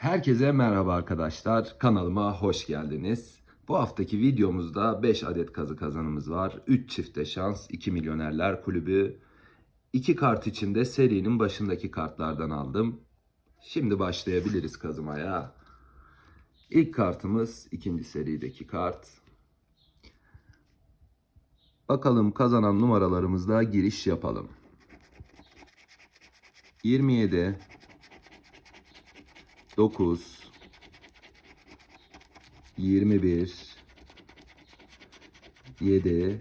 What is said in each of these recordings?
Herkese merhaba arkadaşlar. Kanalıma hoş geldiniz. Bu haftaki videomuzda 5 adet kazı kazanımız var. 3 çifte şans, 2 milyonerler kulübü. 2 kart içinde serinin başındaki kartlardan aldım. Şimdi başlayabiliriz kazımaya. İlk kartımız ikinci serideki kart. Bakalım kazanan numaralarımızla giriş yapalım. 27 9 21 7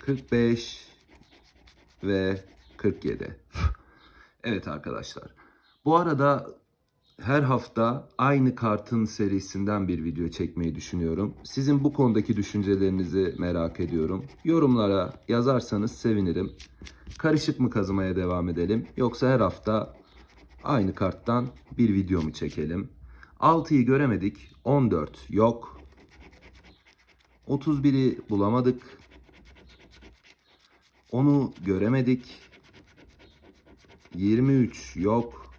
45 ve 47. Evet arkadaşlar. Bu arada her hafta aynı kartın serisinden bir video çekmeyi düşünüyorum. Sizin bu konudaki düşüncelerinizi merak ediyorum. Yorumlara yazarsanız sevinirim. Karışık mı kazımaya devam edelim yoksa her hafta aynı karttan bir video mu çekelim? 6'yı göremedik. 14 yok. 31'i bulamadık. Onu göremedik. 23 yok.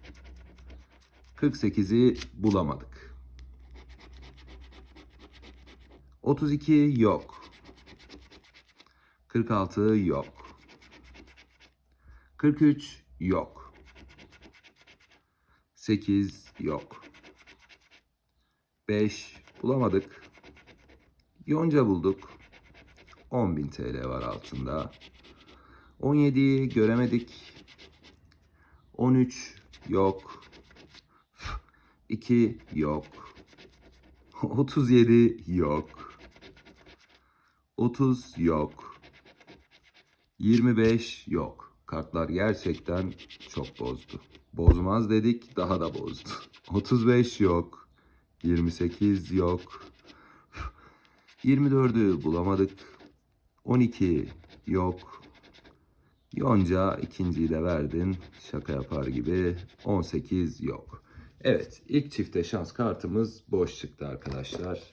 48'i bulamadık. 32 yok. 46 yok. 43 yok. 8 yok. 5 bulamadık. Yonca bulduk. 10.000 TL var altında. 17'yi göremedik. 13 yok. 2 yok. 37 yok. 30 yok. 25 yok. Kartlar gerçekten çok bozdu. Bozmaz dedik daha da bozdu. 35 yok. 28 yok. 24'ü bulamadık. 12 yok. Yonca ikinciyi de verdin. Şaka yapar gibi. 18 yok. Evet ilk çifte şans kartımız boş çıktı arkadaşlar.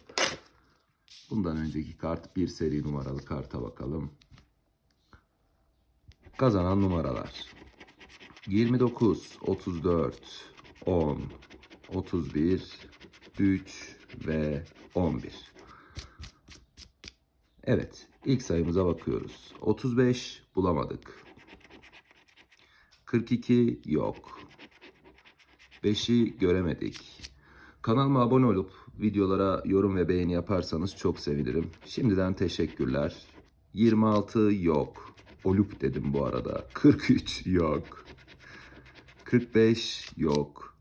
Bundan önceki kart bir seri numaralı karta bakalım. Kazanan numaralar. 29, 34, 10, 31, 3 ve 11. Evet, ilk sayımıza bakıyoruz. 35 bulamadık. 42 yok. 5'i göremedik. Kanalıma abone olup videolara yorum ve beğeni yaparsanız çok sevinirim. Şimdiden teşekkürler. 26 yok. Olup dedim bu arada. 43 yok. 45 yok.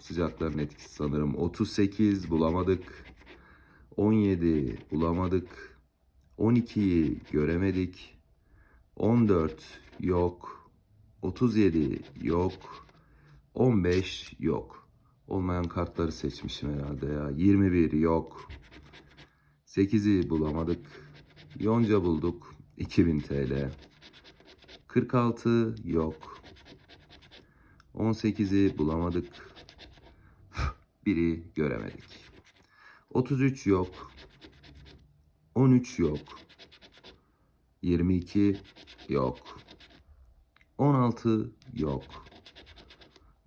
Sıcakların etkisi sanırım. 38 bulamadık. 17 bulamadık. 12'yi göremedik. 14 yok. 37 yok. 15 yok. Olmayan kartları seçmişim herhalde ya. 21 yok. 8'i bulamadık. Yonca bulduk. 2000 TL. 46 yok. 18'i bulamadık. Biri göremedik. 33 yok. 13 yok. 22 yok. 16 yok.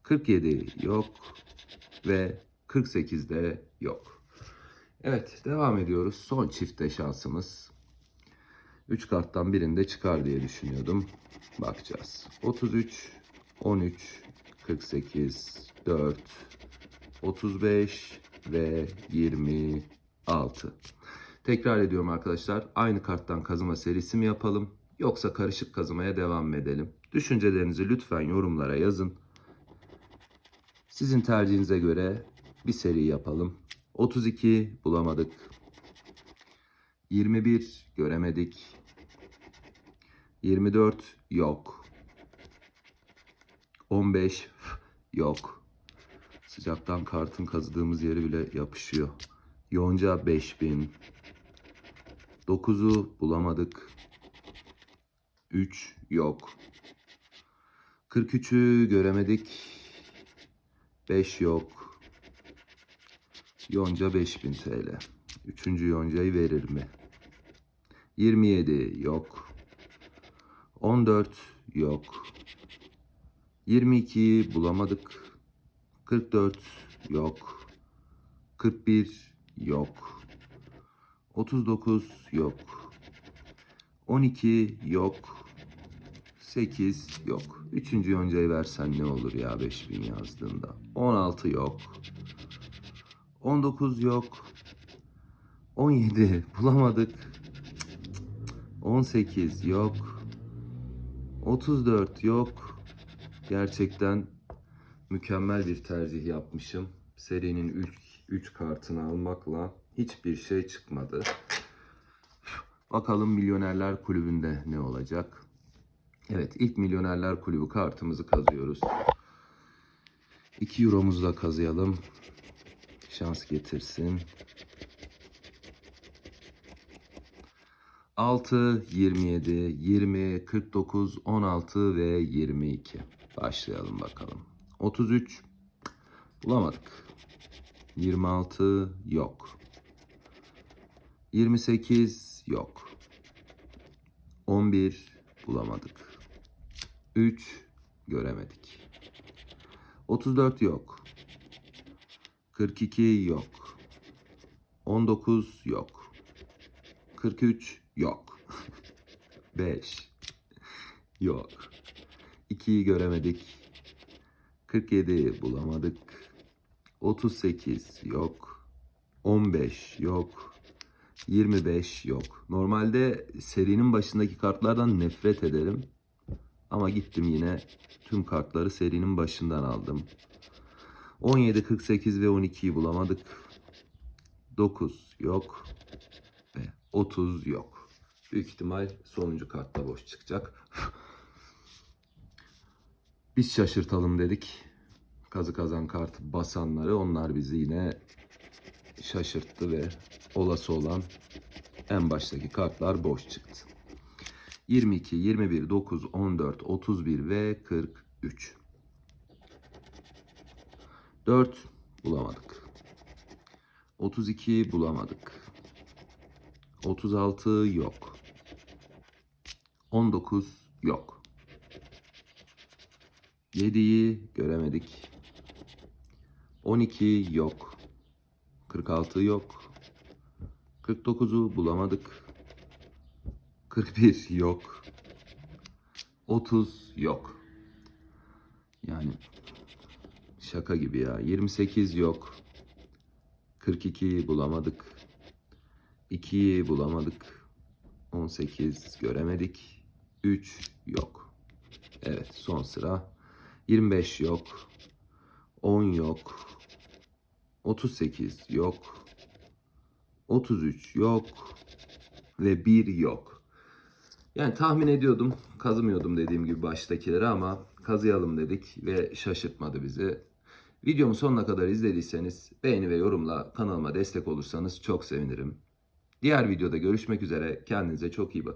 47 yok ve 48 de yok. Evet devam ediyoruz. Son çifte şansımız. 3 karttan birinde çıkar diye düşünüyordum. Bakacağız. 33, 13, 48, 4, 35 ve 26. Tekrar ediyorum arkadaşlar. Aynı karttan kazıma serisi mi yapalım? Yoksa karışık kazımaya devam mı edelim? Düşüncelerinizi lütfen yorumlara yazın. Sizin tercihinize göre bir seri yapalım. 32 bulamadık. 21 göremedik. 24 yok. 15 yok. Sıcaktan kartın kazıdığımız yeri bile yapışıyor. Yonca 5000. 9'u bulamadık. 3 yok. 43'ü göremedik. 5 yok. Yonca 5000 TL. Üçüncü yoncayı verir mi? 27 yok. 14 yok. 22'yi bulamadık. 44 yok. 41 yok. 39 yok. 12 yok. 8 yok. Üçüncü yoncayı versen ne olur ya 5000 yazdığında. 16 yok. 19 yok. 17 bulamadık. 18 yok. 34 yok. Gerçekten mükemmel bir tercih yapmışım. Serinin ilk 3 kartını almakla hiçbir şey çıkmadı. Bakalım Milyonerler Kulübü'nde ne olacak? Evet ilk Milyonerler Kulübü kartımızı kazıyoruz. 2 euromuzu da kazıyalım. Şans getirsin. 6, 27, 20, 49, 16 ve 22. Başlayalım bakalım. 33 bulamadık. 26 yok. 28 yok. 11 bulamadık. 3 göremedik. 34 yok. 42 yok. 19 yok. 43 yok. 5 yok. 2'yi göremedik. 47 bulamadık. 38 yok. 15 yok. 25 yok. Normalde serinin başındaki kartlardan nefret ederim. Ama gittim yine tüm kartları serinin başından aldım. 17, 48 ve 12'yi bulamadık. 9 yok. Ve 30 yok. Büyük ihtimal sonuncu kartta boş çıkacak. Biz şaşırtalım dedik. Kazı kazan kart basanları onlar bizi yine şaşırttı ve olası olan en baştaki kartlar boş çıktı. 22, 21, 9, 14, 31 ve 43. 4 bulamadık. 32 bulamadık. 36 yok. 19 yok. 7'yi göremedik. 12 yok. 46 yok. 49'u bulamadık. 41 yok. 30 yok. Yani şaka gibi ya. 28 yok. 42 bulamadık. 2'yi bulamadık. 18 göremedik. 3 yok. Evet son sıra. 25 yok. 10 yok. 38 yok. 33 yok. Ve 1 yok. Yani tahmin ediyordum, kazımıyordum dediğim gibi baştakileri ama kazıyalım dedik ve şaşırtmadı bizi. Videomu sonuna kadar izlediyseniz beğeni ve yorumla kanalıma destek olursanız çok sevinirim. Diğer videoda görüşmek üzere. Kendinize çok iyi bakın.